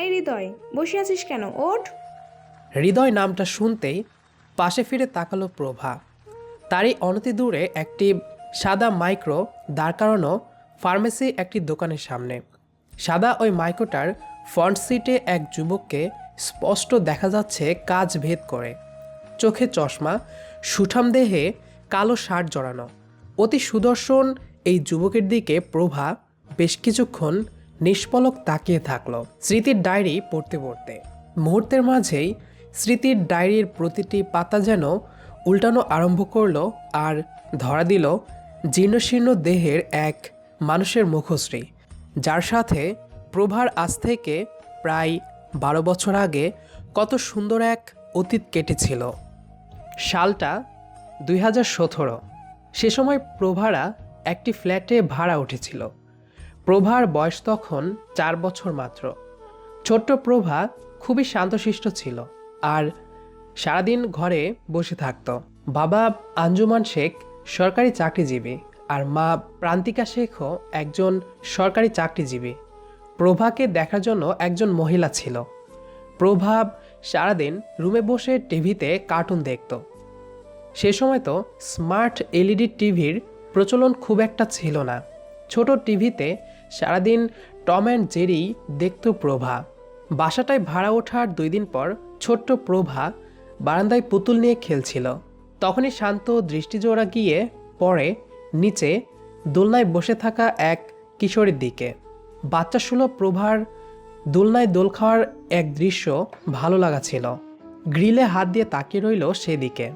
এই হৃদয়, বসে আছিস কেন? ওঠ। হৃদয় নামটা শুনতেই পাশে ফিরে তাকালো প্রভা। তারই অনতি দূরে একটি সাদা মাইক্রো দাঁড় করানো ফার্মেসি একটি দোকানের সামনে। সাদা ওই মাইক্রোটার ফ্রন্ট সিটে এক যুবককে স্পষ্ট দেখা যাচ্ছে কাজ ভেদ করে। চোখে চশমা, সুঠাম দেহে কালো শার্ট জড়ানো। অতি সুদর্শন এই যুবকের দিকে প্রভা বেশ কিছুক্ষণ নিষ্পলক তাকিয়ে থাকল স্মৃতির ডায়েরি পড়তে পড়তে। মুহূর্তের মাঝেই স্মৃতির ডায়েরির প্রতিটি পাতা যেন উল্টানো আরম্ভ করল আর ধরা দিল জীর্ণশীর্ণ দেহের এক মানুষের মুখশ্রী, যার সাথে প্রভার আজ থেকে প্রায় বারো বছর আগে কত সুন্দর এক অতীত কেটেছিল। সালটা দুই হাজার সতেরো, সে সময় প্রভারা একটি ফ্ল্যাটে ভাড়া উঠেছিল। প্রভার বয়স তখন চার বছর মাত্র। ছোট্ট প্রভা খুবই শান্তশিষ্ট ছিল আর সারাদিন ঘরে বসে থাকত। বাবা আঞ্জুমান শেখ সরকারি চাকরিজীবী আর মা প্রান্তিকা শেখও একজন সরকারি চাকরিজীবী। প্রভাকে দেখার জন্য একজন মহিলা ছিল। প্রভাব সারাদিন রুমে বসে টিভিতে কার্টুন দেখত। সে সময় তো স্মার্ট এলইডি টিভির প্রচলন খুব একটা ছিল না। ছোট টিভিতে সারাদিন টম অ্যান্ড জেরি দেখত প্রভা। বাসাটায় ভাড়া ওঠার দুই দিন পর ছোট্ট প্রভা বারান্দায় পুতুল নিয়ে খেলছিল। তখনই শান্ত দৃষ্টিজোড়া গিয়ে পড়ে নিচে দোলনায় বসে থাকা এক কিশোরীর দিকে। বাচ্চা সুলভ প্রভার দোলনায় দোল খাওয়ার এক দৃশ্য ভালো লাগা ছিল। গ্রিলে হাত দিয়ে তাকিয়ে রইল সেদিকে।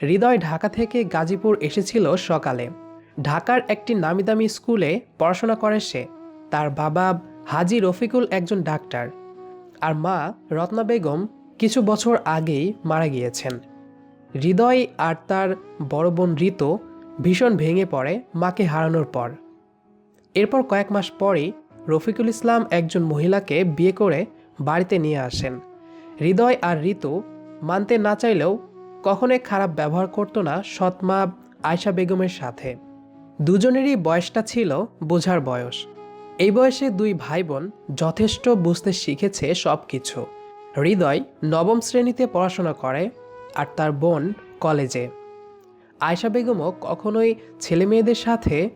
হৃদয় ঢাকা থেকে গাজীপুর এসেছিল সকালে। ঢাকার একটি নামি দামি স্কুলে পড়াশোনা করে সে। তার বাবা হাজি রফিকুল একজন ডাক্তার। আর মা রত্না বেগম কিছু বছর আগেই মারা গিয়েছেন। হৃদয় আর তার বড় বোন ঋতু ভীষণ ভেঙে পড়ে মাকে হারানোর পর। এরপর কয়েক মাস পরেই রফিকুল ইসলাম একজন মহিলাকে বিয়ে করে বাড়িতে নিয়ে আসেন। হৃদয় আর ঋতু মানতে না চাইলেও কখনোই খারাপ ব্যবহার করতো না সৎমা আয়শা বেগমের সাথে। দুজনেরই বয়সটা ছিল বোঝার বয়স। এই বয়সে দুই ভাই বোন যথেষ্ট বুঝতে শিখেছে সব কিছু হৃদয় নবম শ্রেণীতে পড়াশোনা করে আর তার বোন কলেজে। আয়শা বেগমও কখনোই ছেলে মেয়েদের সাথে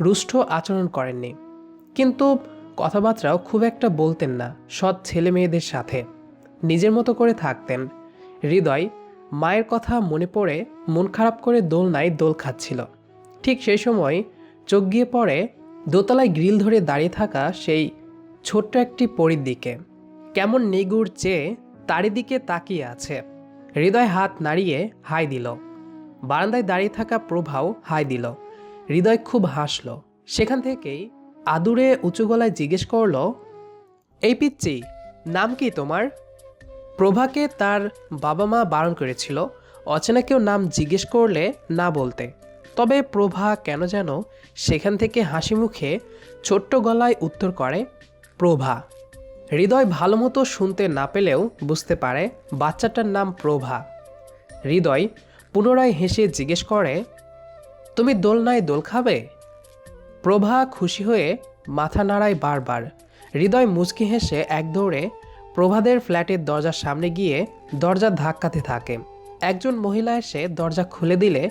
রুষ্ট আচরণ করেননি। কিন্তু কথাবার্তাও খুব একটা বলতেন না, সৎ ছেলে মেয়েদের সাথে। নিজের মতো করে থাকতেন। হৃদয় মায়ের কথা মনে পড়ে মন খারাপ করে দোলনায় দোল খাচ্ছিল। ঠিক সেই সময় চোখ গিয়ে পড়ে দোতলায় গ্রিল ধরে দাঁড়িয়ে থাকা সেই ছোট্ট একটি পরীর দিকে। কেমন নিগুড় চেয়ে তারই দিকে তাকিয়ে আছে। হৃদয় হাত নাড়িয়ে হাই দিল। বারান্দায় দাঁড়িয়ে থাকা প্রভাও হাই দিল। হৃদয় খুব হাসল। সেখান থেকেই আদুরে উঁচু গলায় জিজ্ঞেস করল, এই পিচ্চি, নাম কি তোমার? প্রভাকে তার বাবা মা বারণ করেছিল। অচেনা কেউ নাম জিজ্ঞেস করলে না বলতে। তবে প্রভা কেন যেন সেখান থেকে হাসি মুখে ছোট্ট গলায় উত্তর করে, প্রভা। হৃদয় ভালো মতো শুনতে না পেলেও বুঝতে পারে বাচ্চাটার নাম প্রভা। হৃদয় পুনরায় হেসে জিজ্ঞেস করে, তুমি দোলনায় দোল খাবে? প্রভা খুশি হয়ে মাথা নাড়ায় বারবার। হৃদয় মুচকি হেসে এক দৌড়ে প্রভাদের ফ্ল্যাটের দরজার সামনে গিয়ে দরজা ধাক্কাতে থাকে। একজন মহিলা এসে দরজা খুলে দিলে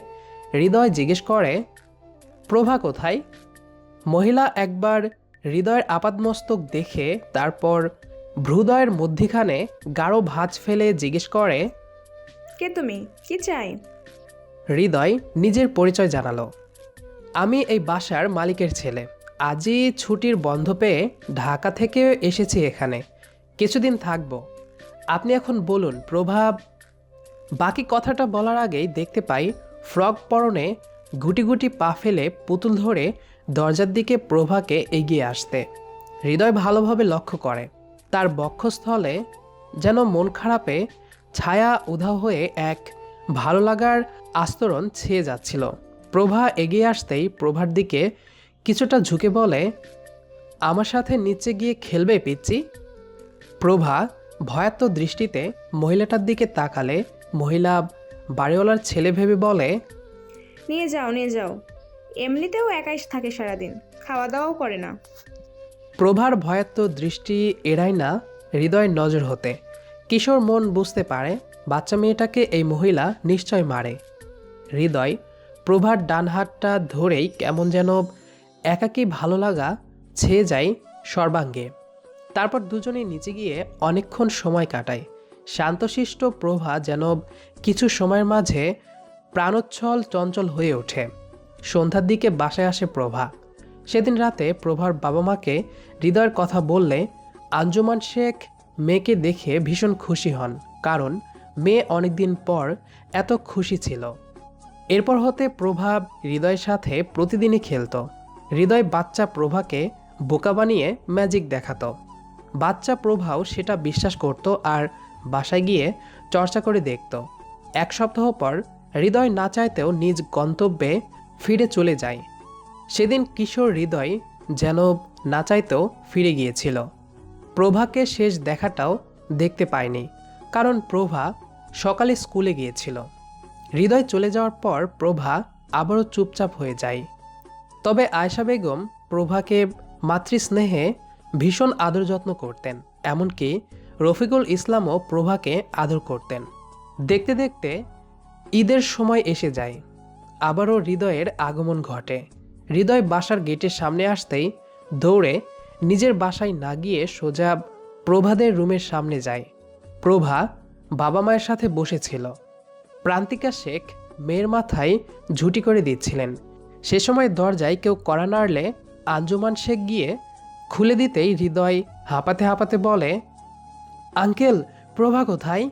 হৃদয় জিজ্ঞেস করে প্রভা কোথায়? মহিলা একবার হৃদয়ের আপাদমস্তক দেখে তারপর ভ্রুদয়ের মধ্যিখানে গাঢ় ভাঁজ ফেলে জিজ্ঞেস করে কে তুমি? কি চাই? হৃদয় নিজের পরিচয় জানালো আমি এই বাসার মালিকের ছেলে। আজই ছুটির বন্ধ পেয়ে ঢাকা থেকে এসেছি এখানে। কিছুদিন থাকব। আপনি এখন বলুন প্রভাব বাকি কথাটা বলার আগেই দেখতে পাই ফ্রক পরনে গুটি গুটি পা ফেলে পুতুল ধরে দরজার দিকে প্রভাকে এগিয়ে আসতে। হৃদয় ভালোভাবে লক্ষ্য করে। তার বক্ষস্থলে যেন মন খারাপে ছায়া উধাও হয়ে এক ভালো লাগার আস্তরণ ছেয়ে যাচ্ছিল। প্রভা এগিয়ে আসতেই প্রভার দিকে কিছুটা ঝুঁকে বলে, আমার সাথে নিচে গিয়ে খেলবে পিচ্ছি প্রভা ভয়াত্ম দৃষ্টিতে মহিলাটার দিকে তাকালে মহিলা বাড়িওয়ালার ছেলে ভেবে বলে নিয়ে যাও নিয়ে যাও। এমনিতেও একাই থাকে সারাদিন খাওয়া দাওয়াও করে না। প্রভার ভয়াত্ম দৃষ্টি এড়ায় না হৃদয়ের নজর হতে। কিশোর মন বুঝতে পারে বাচ্চা মেয়েটাকে এই মহিলা নিশ্চয় মারে। হৃদয় প্রভার ডান হাতটা ধরেই কেমন যেন একাকী ভালো লাগা ছেয়ে যায় সর্বাঙ্গে। তারপর দুজনেই নিচে গিয়ে অনেকক্ষণ সময় কাটায়। শান্তশিষ্ট প্রভা যেন কিছু সময়ের মাঝে প্রাণোচ্ছল চঞ্চল হয়ে ওঠে। সন্ধ্যার দিকে বাসায় আসে প্রভা। সেদিন রাতে প্রভার বাবা মাকে হৃদয়ের কথা বললে আঞ্জুমান শেখ মেয়েকে দেখে ভীষণ খুশি হন, কারণ মেয়ে অনেকদিন পর এত খুশি ছিল। এরপর হতে প্রভাব হৃদয়ের সাথে প্রতিদিনই খেলতো। হৃদয় বাচ্চা প্রভাকে বোকা বানিয়ে ম্যাজিক দেখাতো। বাচ্চা প্রভাও সেটা বিশ্বাস করত আর বাসায় গিয়ে চর্চা করে দেখত। এক সপ্তাহ পর হৃদয় না চাইতেও নিজ গন্তব্যে ফিরে চলে যায়। সেদিন কিশোর হৃদয় যেন না চাইতেও ফিরে গিয়েছিল। প্রভাকে শেষ দেখাটাও দেখতে পায়নি, কারণ প্রভা সকালে স্কুলে গিয়েছিল। হৃদয় চলে যাওয়ার পর প্রভা আবারও চুপচাপ হয়ে যায়। তবে আয়শা বেগম প্রভাকে মাতৃস্নেহে ভীষণ আদর যত্ন করতেন, এমনকি রফিকুল ইসলামও প্রভাকে আদর করতেন। দেখতে দেখতে ঈদের সময় এসে যায়। আবারও হৃদয়ের আগমন ঘটে। হৃদয় বাসার গেটের সামনে আসতেই দৌড়ে নিজের বাসায় না গিয়ে সোজা প্রভাদের রুমের সামনে যায়। প্রভা বাবা মায়ের সাথে বসেছিল। প্রান্তিকা শেখ মেয়ের মাথায় ঝুটি করে দিচ্ছিলেন। সে সময় দরজায় কেউ কড়া নাড়লে আঞ্জুমান শেখ গিয়ে খুলে দিতেই হৃদয় হাঁপাতে হাঁপাতে বলে, আঙ্কেল, প্রভা কোথায়?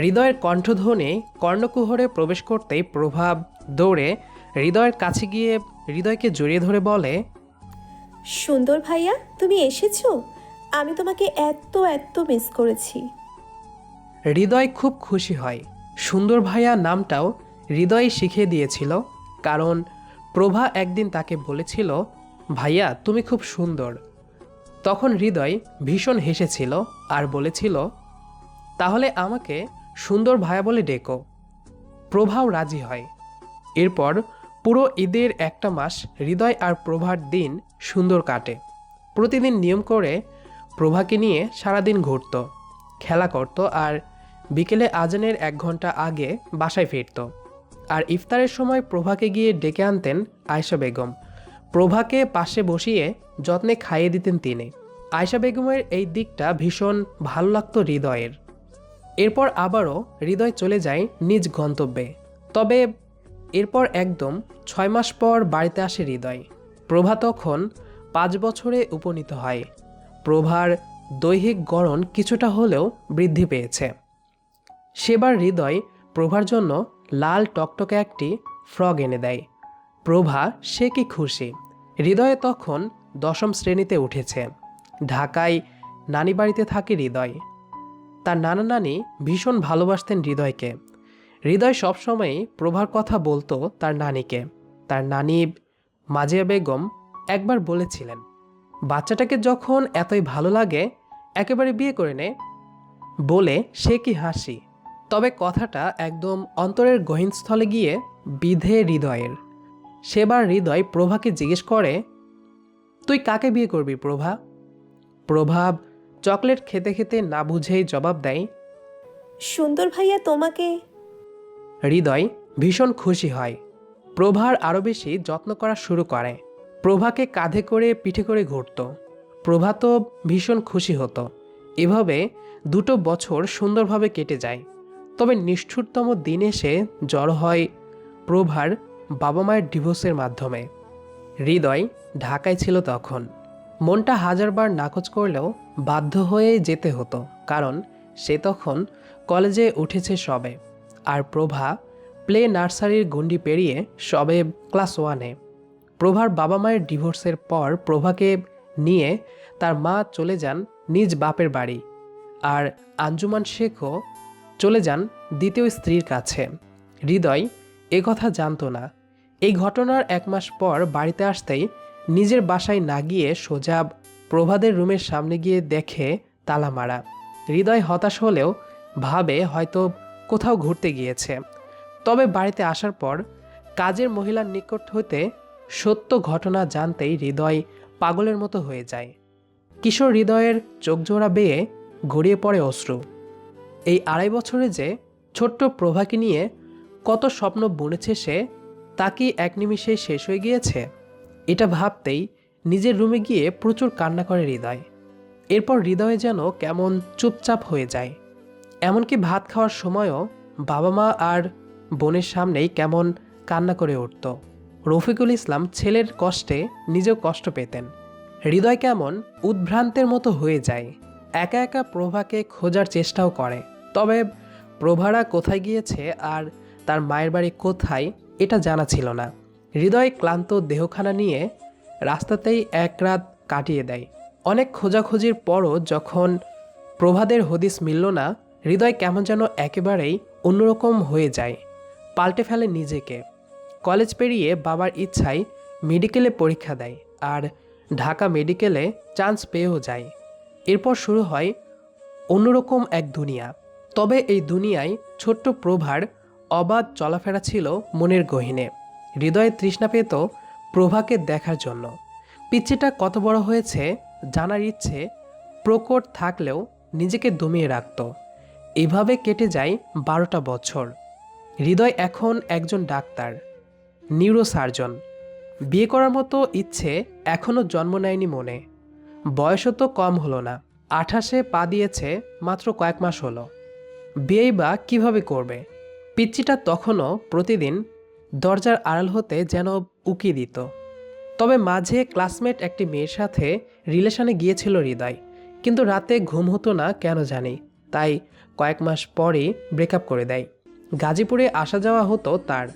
হৃদয়ের কণ্ঠধ্বনি কর্ণকুহরে প্রবেশ করতেই প্রভাব দৌড়ে হৃদয়ের কাছে গিয়ে হৃদয়কে জড়িয়ে ধরে বলে সুন্দর ভাইয়া তুমি এসেছ? আমি তোমাকে এত এত মিস করেছি। হৃদয় খুব খুশি হয়। সুন্দর ভাইয়া নামটাও হৃদয় শিখিয়ে দিয়েছিল কারণ প্রভা একদিন তাকে বলেছিল ভাইয়া তুমি খুব সুন্দর। তখন হৃদয় ভীষণ হেসেছিল আর বলেছিল তাহলে আমাকে সুন্দর ভায়া বলে ডেকো। প্রভাও রাজি হয়। এরপর পুরো ঈদের একটা মাস হৃদয় আর প্রভার দিন সুন্দর কাটে। প্রতিদিন নিয়ম করে প্রভাকে নিয়ে সারাদিন ঘুরত, খেলা করত আর বিকেলে আজানের এক ঘণ্টা আগে বাসায় ফিরত। আর ইফতারের সময় প্রভাকে গিয়ে ডেকে আনতেন আয়শা বেগম। প্রভাকে পাশে বসিয়ে যত্নে খাইয়ে দিতেন তিনি। আয়শা বেগমের এই দিকটা ভীষণ ভালো লাগতো হৃদয়ের। এরপর আবারও হৃদয় চলে যায় নিজ গন্তব্যে। তবে এরপর একদম ছয় মাস পর বাড়িতে আসে হৃদয়। প্রভা তখন পাঁচ বছরে উপনীত হয়। প্রভার দৈহিক গড়ন কিছুটা হলেও বৃদ্ধি পেয়েছে। সেবার হৃদয় প্রভার জন্য লাল টকটকে একটি ফ্রগ এনে দেয়। প্রভা সে কি খুশি? হৃদয়ে তখন দশম শ্রেণীতে উঠেছে। ঢাকায় নানি বাড়িতে থাকে হৃদয়। তার নানা নানি ভীষণ ভালোবাসতেন হৃদয়কে। হৃদয় সবসময়ই প্রভার কথা বলতো তার নানিকে। তার নানি মাজিয়া বেগম একবার বলেছিলেন, বাচ্চাটাকে যখন এতই ভালো লাগে, একেবারে বিয়ে করে নে। বলে সে কি হাসি? তবে কথাটা একদম অন্তরের গহীনস্থলে গিয়ে বিধে হৃদয়ের। সেবার হৃদয় প্রভাকে জিজ্ঞেস করে, তুই কাকে বিয়ে করবি প্রভা? প্রভাব চকলেট খেতে খেতে না বুঝেই জবাব দেয় সুন্দর ভাইয়া তোমাকে। হৃদয় ভীষণ খুশি হয়। প্রভার আরও বেশি যত্ন করা শুরু করে। প্রভাকে কাঁধে করে পিঠে করে ঘুরত। প্রভা তো ভীষণ খুশি হতো। এভাবে দুটো বছর সুন্দরভাবে কেটে যায়। তবে নিষ্ঠুরতম দিন এসে জড় হয় প্রভার বাবা মায়ের ডিভোর্সের মাধ্যমে। হৃদয় ঢাকায় ছিল তখন। মনটা হাজারবার নাকচ করলেও বাধ্য হয়ে যেতে হতো, কারণ সে তখন কলেজে উঠেছে সবে। আর প্রভা প্লে নার্সারির গণ্ডি পেরিয়ে সবে ক্লাস ওয়ানে। প্রভার বাবা মায়ের ডিভোর্সের পর প্রভাকে নিয়ে তার মা চলে যান নিজ বাপের বাড়ি। আর আঞ্জুমান শেখও চলে যান দ্বিতীয় স্ত্রীর কাছে। হৃদয় কথা জানতো না। এই ঘটনার এক মাস পর বাড়িতে আসতেই নিজের বাসায় না গিয়ে সোজা প্রভাদের রুমের সামনে গিয়ে দেখে তালা মারা হৃদয় হতাশ হলেও ভাবে হয়তো কোথাও ঘুরতে গিয়েছে। তবে বাড়িতে আসার পর কাজের মহিলার নিকট হতে সত্য ঘটনা জানতেই হৃদয় পাগলের মতো হয়ে যায়। কিশোর হৃদয়ের চোখজোড়া বেয়ে গড়িয়ে পড়ে অশ্রু। এই আড়াই বছরে যে ছোট্ট প্রভাকে নিয়ে কত স্বপ্ন বুনেছে সে, তা কি এক নিমিষে শেষ হয়ে গিয়েছে? এটা ভাবতেই নিজের রুমে গিয়ে প্রচুর কান্না করে হৃদয়। এরপর হৃদয়ে যেন কেমন চুপচাপ হয়ে যায়। এমনকি ভাত খাওয়ার সময়ও বাবা মা আর বোনের সামনেই কেমন কান্না করে উঠত। রফিকুল ইসলাম ছেলের কষ্টে নিজেও কষ্ট পেতেন। হৃদয় কেমন উদ্ভ্রান্তের মতো হয়ে যায়। একা একা প্রভাকে খোঁজার চেষ্টাও করে। তবে প্রভারা কোথায় গিয়েছে আর তার মায়ের বাড়ি কোথায়, এটা জানা ছিল না। হৃদয় ক্লান্ত দেহখানা নিয়ে রাস্তাতেই এক রাত কাটিয়ে দেয়। অনেক খোঁজাখুঁজির পরও যখন প্রভাদের হদিস মিলল না, হৃদয় কেমন যেন একেবারেই অন্যরকম হয়ে যায়। পাল্টে ফেলে নিজেকে। কলেজ পেরিয়ে বাবার ইচ্ছায় মেডিকেলে পরীক্ষা দেয় আর ঢাকা মেডিকেলে চান্স পেয়েও যায়। এরপর শুরু হয় অন্যরকম এক দুনিয়া। তবে এই দুনিয়ায় ছোট্ট প্রভার অবাধ চলাফেরা ছিল মনের গহিনে। হৃদয়ে তৃষ্ণা পেত প্রভাকে দেখার জন্য। পিচ্ছিটা কত বড় হয়েছে জানার ইচ্ছে প্রকট থাকলেও নিজেকে দমিয়ে রাখত। এভাবে কেটে যায় বারোটা বছর। হৃদয় এখন একজন ডাক্তার, নিউরোসার্জন। বিয়ে করার মতো ইচ্ছে এখনও জন্ম নেয়নি মনে। বয়সও তো কম হলো না, আঠাশে পা দিয়েছে মাত্র কয়েক মাস হলো। বিয়েই বা কীভাবে করবে? পিচ্চিটা তখনও প্রতিদিন দরজার আড়াল হতে যেন উকি দিত। তবে মাঝে ক্লাসমেট একটি মেয়ের সাথে রিলেশনে গিয়েছিল হৃদয়, কিন্তু রাতে ঘুম হতো না কেন জানি, তাই কয়েক মাস পরেই ব্রেকআপ করে দেয়। গাজীপুরে আসা যাওয়া হতো তার।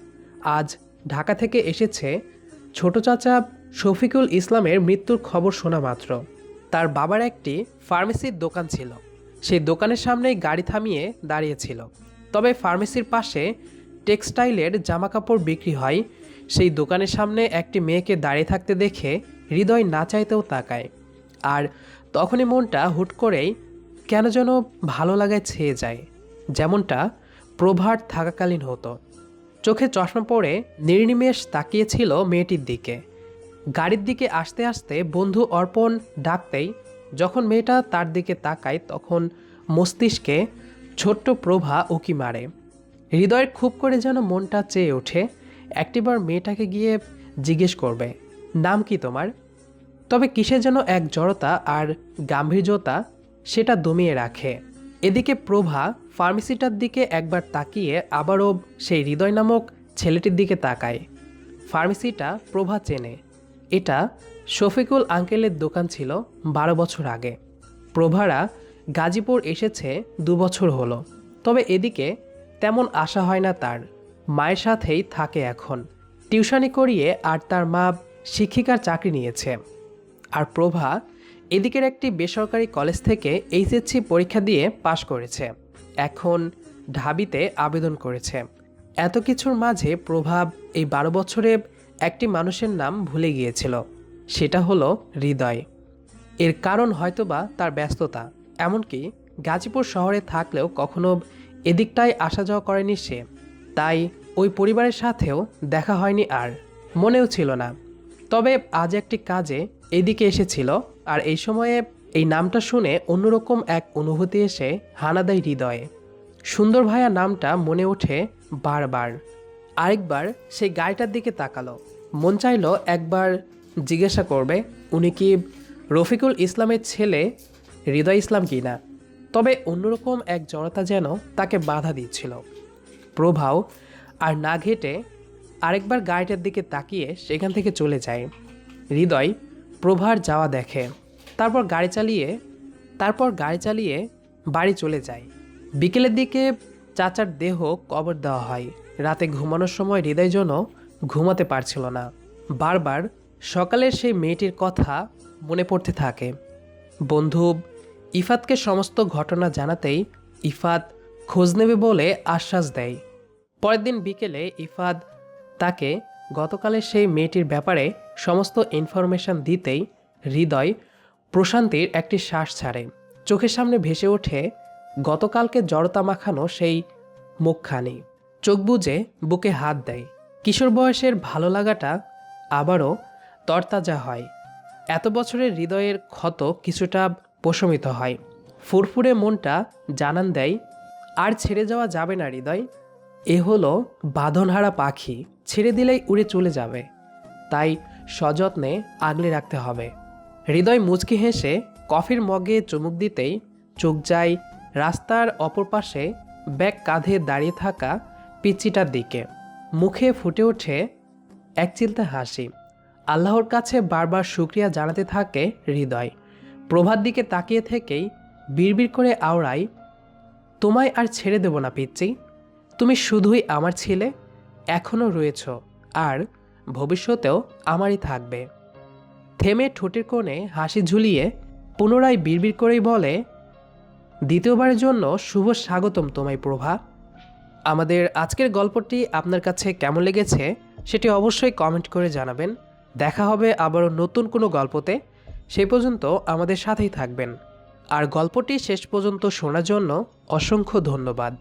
আজ ঢাকা থেকে এসেছে ছোট চাচা শফিকুল ইসলামের মৃত্যুর খবর শোনা মাত্র। তার বাবার একটি ফার্মেসির দোকান ছিল। সেই দোকানের সামনেই গাড়ি থামিয়ে দাঁড়িয়েছিল। তবে ফার্মেসির পাশে টেক্সটাইলের জামাকাপড় বিক্রি হয়। সেই দোকানের সামনে একটি মেয়েকে দাঁড়িয়ে থাকতে দেখে হৃদয় না চাইতেও তাকায়। আর তখনই মনটা হুট করেই কেন যেন ভালো লাগায় ছেয়ে যায়। যেমনটা প্রভার থাকাকালীন হতো। চোখে চশমা পরে নির্নিমেষ তাকিয়েছিল মেয়েটির দিকে। গাড়ির দিকে আসতে আসতে বন্ধু অর্পণ ডাকতেই যখন মেয়েটা তার দিকে তাকায় তখন মস্তিষ্কে ছোট্ট প্রভা উকি মারে। হৃদয়ের খুব করে যেন মনটা চেয়ে ওঠে, একটিবার মেয়েটাকে গিয়ে জিজ্ঞেস করবে, নাম কি তোমার? তবে কিসে যেন এক জড়তা আর গাম্ভীর্যতা সেটা দমিয়ে রাখে। এদিকে প্রভা ফার্মেসিটার দিকে একবার তাকিয়ে আবারও সেই হৃদয় নামক ছেলেটির দিকে তাকায়। ফার্মেসিটা প্রভা চেনে। এটা শফিকুল আঙ্কেলের দোকান ছিল বারো বছর আগে। প্রভারা গাজীপুর এসেছে দু বছর হলো। তবে এদিকে তেমন আশা হয় না তার। মায়ের সাথেই থাকে এখন। টিউশনি করিয়ে আর তার মা শিক্ষিকার চাকরি নিয়েছে। আর প্রভা এদিকের একটি বেসরকারি কলেজ থেকে এইচএসসি পরীক্ষা দিয়ে পাশ করেছে। এখন ঢাবিতে আবেদন করেছে। এত কিছুর মাঝে প্রভাব এই বারো বছরে একটি মানুষের নাম ভুলে গিয়েছিল। সেটা হলো হৃদয়। এর কারণ হয়তোবা তার ব্যস্ততা। এমনকি গাজীপুর শহরে থাকলেও কখনো এদিকটায় আসা যাওয়া করেনি সে। তাই ওই পরিবারের সাথেও দেখা হয়নি আর। মনেও ছিল না। তবে আজ একটি কাজে এদিকে এসেছিল আর এই সময়ে এই নামটা শুনে অন্যরকম এক অনুভূতি এসে হানা দেয় হৃদয়ে। সুন্দর ভাইয়া নামটা মনে ওঠে বারবার। আরেকবার সেই গাড়িটার দিকে তাকালো। মন চাইলো একবার জিজ্ঞাসা করবে, উনি কি রফিকুল ইসলামের ছেলে, হৃদয় ইসলাম কি না? তবে অন্যরকম এক জড়তা যেন তাকে বাধা দিচ্ছিল। প্রভাও আর না ঘেটে আরেকবার গাড়িটার দিকে তাকিয়ে সেখান থেকে চলে যায়। হৃদয় প্রভার যাওয়া দেখে। তারপর গাড়ি চালিয়ে, তারপর গাড়ি চালিয়ে বাড়ি চলে যায়। বিকেলের দিকে চাচার দেহ কবর দেওয়া হয়। রাতে ঘুমানোর সময় হৃদয় যেন ঘুমাতে পারছিল না। বারবার সকালের সেই মেয়েটির কথা মনে পড়তে থাকে। বন্ধু ইফাতকে সমস্ত ঘটনা জানাতেই ইফাত খোঁজ নেবে বলে আশ্বাস দেয়। পরের দিন বিকেলে ইফাত তাকে গতকালের সেই মেয়েটির ব্যাপারে সমস্ত ইনফরমেশন দিতেই হৃদয় প্রশান্তির একটি শ্বাস ছাড়ে। চোখের সামনে ভেসে ওঠে গতকালকে জড়তা মাখানো সেই মুখখানি। চোখ বুজে বুকে হাত দেয়। কিশোর বয়সের ভালো লাগাটা আবারও তরতাজা হয়। এত বছরের হৃদয়ের ক্ষত কিছুটা প্রশমিত হয়। ফুরফুরে মনটা জানান দেয়, আর ছেড়ে যাওয়া যাবে না হৃদয়। এ হলো বাঁধনহারা পাখি, ছেড়ে দিলেই উড়ে চলে যাবে। তাই সযত্নে আগলে রাখতে হবে। হৃদয় মুচকি হেসে কফির মগে চুমুক দিতেই চোখ যায় রাস্তার অপর পাশে ব্যাগ কাঁধে দাঁড়িয়ে থাকা পিচ্চিটার দিকে। মুখে ফুটে ওঠে এক চিলতে হাসি। আল্লাহর কাছে বারবার শুক্রিয়া জানাতে থাকে হৃদয়। প্রভাত দিকে তাকিয়ে থেকেই বিড়বিড় করে আওড়াই, তোমায় আর ছেড়ে দেব না, পিচ্চি। তুমি শুধুই আমার ছেলে, এখনও রয়েছ, আর ভবিষ্যতেও আমারই থাকবে। থেমে ঠোঁটের কোণে হাসি ঝুলিয়ে পুনরায় বিড়বিড় করেই বলে, দ্বিতীয়বারের জন্য শুভ স্বাগতম তোমায়, প্রভা। আমাদের আজকের গল্পটি আপনার কাছে কেমন লেগেছে সেটি অবশ্যই কমেন্ট করে জানাবেন। দেখা হবে আবারও নতুন কোনো গল্পতে। সেই পর্যন্ত আমাদের সাথেই থাকবেন। আর গল্পটি শেষ পর্যন্ত শোনার জন্য অসংখ্য ধন্যবাদ।